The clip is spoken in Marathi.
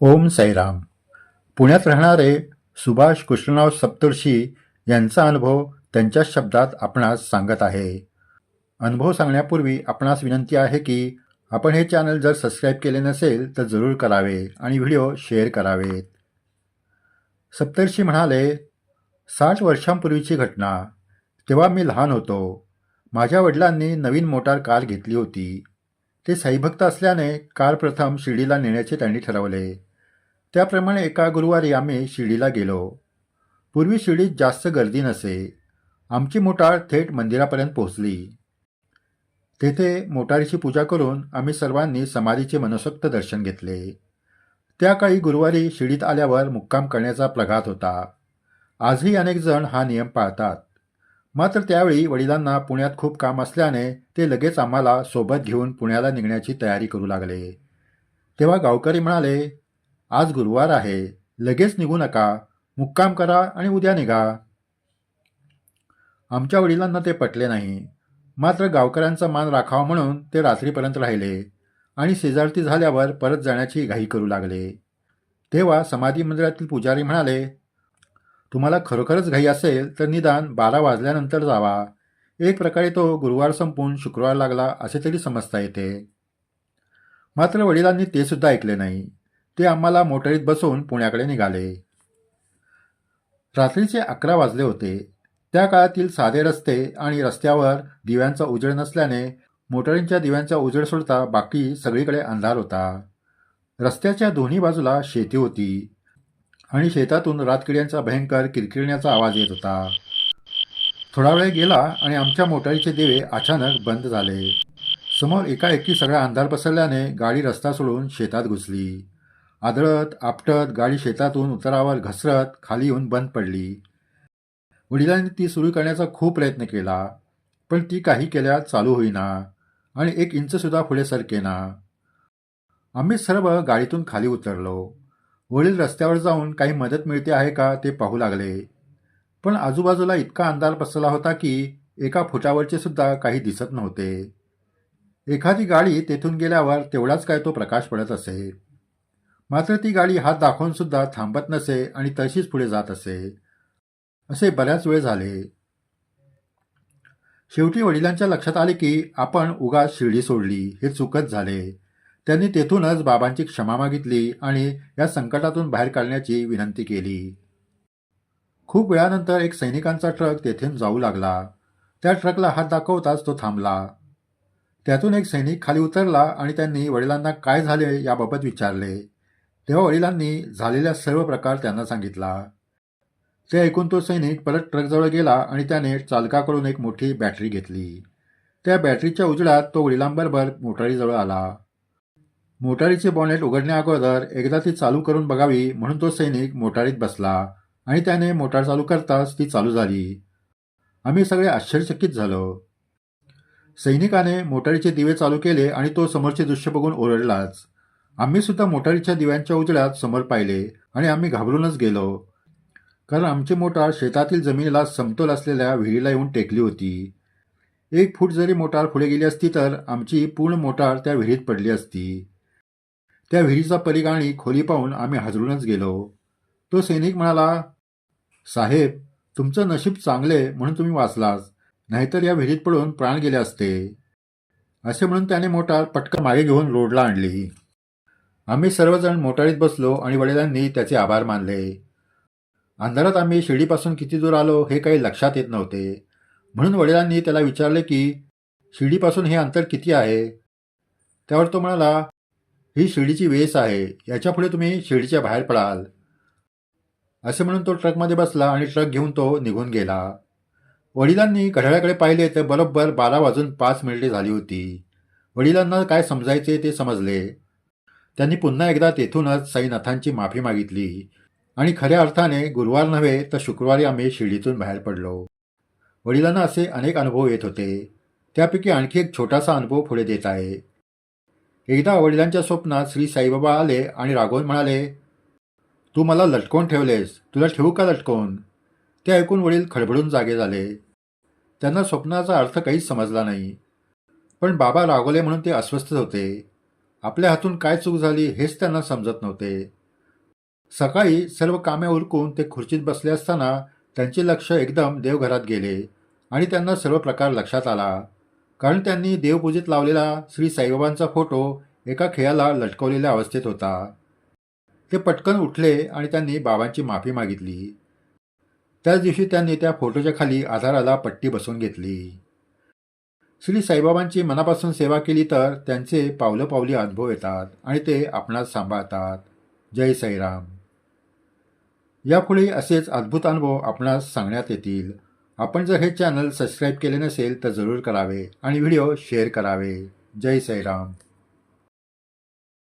ओम साईराम पुण्यात राहणारे सुभाष कृष्णराव सप्तर्षी यांचा अनुभव त्यांच्याच शब्दात आपणास सांगत आहे. अनुभव सांगण्यापूर्वी आपणास विनंती आहे की आपण हे चॅनल जर सबस्क्राईब केले नसेल तर जरूर करावे आणि व्हिडिओ शेअर करावेत. सप्तर्षी म्हणाले साठ वर्षांपूर्वीची घटना. तेव्हा मी लहान होतो. माझ्या वडिलांनी नवीन मोटार कार घेतली होती. ते साईभक्त असल्याने कार प्रथम शिर्डीला नेण्याचे त्यांनी ठरवले. त्याप्रमाणे एका गुरुवारी आम्ही शिर्डीला गेलो. पूर्वी शिर्डीत जास्त गर्दी नसे. आमची मोटार थेट मंदिरापर्यंत पोहोचली. तेथे मोटारीची पूजा करून आम्ही सर्वांनी समाधीचे मनसोक्त दर्शन घेतले. त्या काळी गुरुवारी शिडीत आल्यावर मुक्काम करण्याचा प्रघात होता. आजही अनेक जण हा नियम पाळतात. मात्र त्यावेळी वडिलांना पुण्यात खूप काम असल्याने ते लगेच आम्हाला सोबत घेऊन पुण्याला निघण्याची तयारी करू लागले. तेव्हा गावकरी म्हणाले आज गुरुवार आहे. लगेच निघू नका. मुक्काम करा आणि उद्या निघा. आमच्या वडिलांना ते पटले नाही. मात्र गावकऱ्यांचा मान राखावा म्हणून ते रात्रीपर्यंत राहिले आणि शेजारती झाल्यावर परत जाण्याची घाई करू लागले. तेव्हा समाधी मंदिरातील पुजारी म्हणाले तुम्हाला खरोखरच घाई असेल तर निदान बारा वाजल्यानंतर जावा. एक प्रकारे तो गुरुवार संपून शुक्रवार लागला असे तरी समजता येते. मात्र वडिलांनी ते सुद्धा ऐकले नाही. ते आम्हाला मोटारीत बसवून पुण्याकडे निघाले. रात्रीचे अकरा वाजले होते. त्या काळातील साधे रस्ते आणि रस्त्यावर दिव्यांचा उजेड नसल्याने मोटारींच्या दिव्यांचा उजेड सोडता बाकी सगळीकडे अंधार होता. रस्त्याच्या दोन्ही बाजूला शेती होती आणि शेतातून रातकिड्यांचा भयंकर किरकिरण्याचा आवाज येत होता. थोडा वेळ गेला आणि आमच्या मोटारीचे दिवे अचानक बंद झाले. समोर एकाएकी सगळा अंधार पसरल्याने गाडी रस्ता सोडून शेतात घुसली. आदळत आपटत गाडी शेतातून उतरावर घसरत खाली येऊन बंद पडली. वडिलांनी ती सुरू करण्याचा खूप प्रयत्न केला पण ती काही केल्या चालू होईना आणि एक इंचसुद्धा पुढे सरकेना आम्ही सर्व गाडीतून खाली उतरलो. वडील रस्त्यावर जाऊन काही मदत मिळते आहे का ते पाहू लागले. पण आजूबाजूला इतका अंधार पसरला होता की एका फुटावरचे सुद्धा काही दिसत नव्हते. एखादी गाडी तेथून गेल्यावर तेवढाच काय तो प्रकाश पडत असे. मात्र ती गाडी हात दाखवून सुद्धा थांबत नसे आणि तशीच पुढे जात असे. असे बऱ्याच वेळ झाले. शेवटी वडिलांच्या लक्षात आले की आपण उगाच शिर्डी सोडली हे चुकत झाले. त्यांनी तेथूनच बाबांची क्षमा मागितली आणि या संकटातून बाहेर काढण्याची विनंती केली. खूप वेळानंतर एक सैनिकांचा ट्रक तेथून जाऊ लागला. त्या ट्रकला हात दाखवताच तो थांबला. त्यातून एक सैनिक खाली उतरला आणि त्यांनी वडिलांना काय झाले याबाबत विचारले. तेव्हा वडिलांनी झालेला सर्व प्रकार त्यांना सांगितला. ते ऐकून तो सैनिक परत ट्रकजवळ गेला आणि त्याने चालकाकडून एक मोठी बॅटरी घेतली. त्या बॅटरीच्या उजळ्यात तो वडिलांबरोबर मोटारीजवळ आला. मोटारीचे बॉनेट उघडण्याअगोदर एकदा ती चालू करून बघावी म्हणून तो सैनिक मोटारीत बसला आणि त्याने मोटार चालू करताच ती चालू झाली. आम्ही सगळे आश्चर्यचकित झालो. सैनिकाने मोटारीचे दिवे चालू केले आणि तो समोरचे दृश्य बघून ओरडलाच. आम्ही सुद्धा मोटारीच्या दिव्यांच्या उजळ्यात समोर पाहिले आणि आम्ही घाबरूनच गेलो. कारण आमची मोटार शेतातील जमिनीला समतोल असलेल्या विहिरीला येऊन टेकली होती. एक फूट जरी मोटार पुढे गेली असती तर आमची पूर्ण मोटार त्या विहिरीत पडली असती. त्या विहिरीचा परिघ आणि खोली पाहून आम्ही हजरूनच गेलो. तो सैनिक म्हणाला साहेब तुमचं नशीब चांगले म्हणून तुम्ही वाचलाच नाहीतर या विहिरीत पडून प्राण गेले असते. असे म्हणून त्याने मोटार पटकन मागे घेऊन रोडला आणली. आम्ही सर्वजण मोटारीत बसलो आणि वडिलांनी त्याचे आभार मानले. अंधारात आम्ही शिर्डीपासून किती दूर आलो हे काही लक्षात येत नव्हते. म्हणून वडिलांनी त्याला विचारले की शिर्डीपासून हे अंतर किती आहे? त्यावर तो म्हणाला ही शिर्डीची वेस आहे. याच्यापुढे तुम्ही शिर्डीच्या बाहेर पडाल. असे म्हणून तो ट्रकमध्ये बसला आणि ट्रक घेऊन तो निघून गेला. वडिलांनी घड्याळाकडे पाहिले तर बरोबर बारा वाजून पाच मिनिटे झाली होती. वडिलांना काय समजायचे ते समजले. त्यांनी पुन्हा एकदा तेथूनच साईनाथांची माफी मागितली. आणि खऱ्या अर्थाने गुरुवार नव्हे तर शुक्रवारी आम्ही शिर्डीतून बाहेर पडलो. वडिलांना असे अनेक अनुभव येत होते. त्यापैकी आणखी एक छोटासा अनुभव पुढे देत आहे. एकदा वडिलांच्या स्वप्नात श्री साईबाबा आले आणि राघवन म्हणाले तू मला लटकवून ठेवलेस. तुला ठेवू का लटकवून? ते ऐकून वडील खडबडून जागे झाले. त्यांना स्वप्नाचा अर्थ काहीच समजला नाही. पण बाबा रागवले म्हणून ते अस्वस्थ होते. आपल्या हातून काय चूक झाली हेच त्यांना समजत नव्हते. सकाळी सर्व कामे उरकून ते खुर्चीत बसले असताना त्यांचे लक्ष एकदम देवघरात गेले आणि त्यांना सर्व प्रकार लक्षात आला. कारण त्यांनी देवपूजेत लावलेला श्री साईबाबांचा फोटो एका खेळाला लटकवलेल्या अवस्थेत होता. ते पटकन उठले आणि त्यांनी बाबांची माफी मागितली. त्याच दिवशी त्यांनी त्या फोटोच्या खाली आधाराला पट्टी बसवून घेतली. श्री साईबाबांची मनापासून सेवा केली तर त्यांचे पावलंपावली अनुभव येतात आणि ते आपणास सांभाळतात. जय साईराम. यापुढे असेच अद्भुत अनुभव आपणास सांगण्यात येतील. आपण जर हे चॅनल सबस्क्राईब केले नसेल तर जरूर करावे आणि व्हिडिओ शेअर करावे. जय साईराम.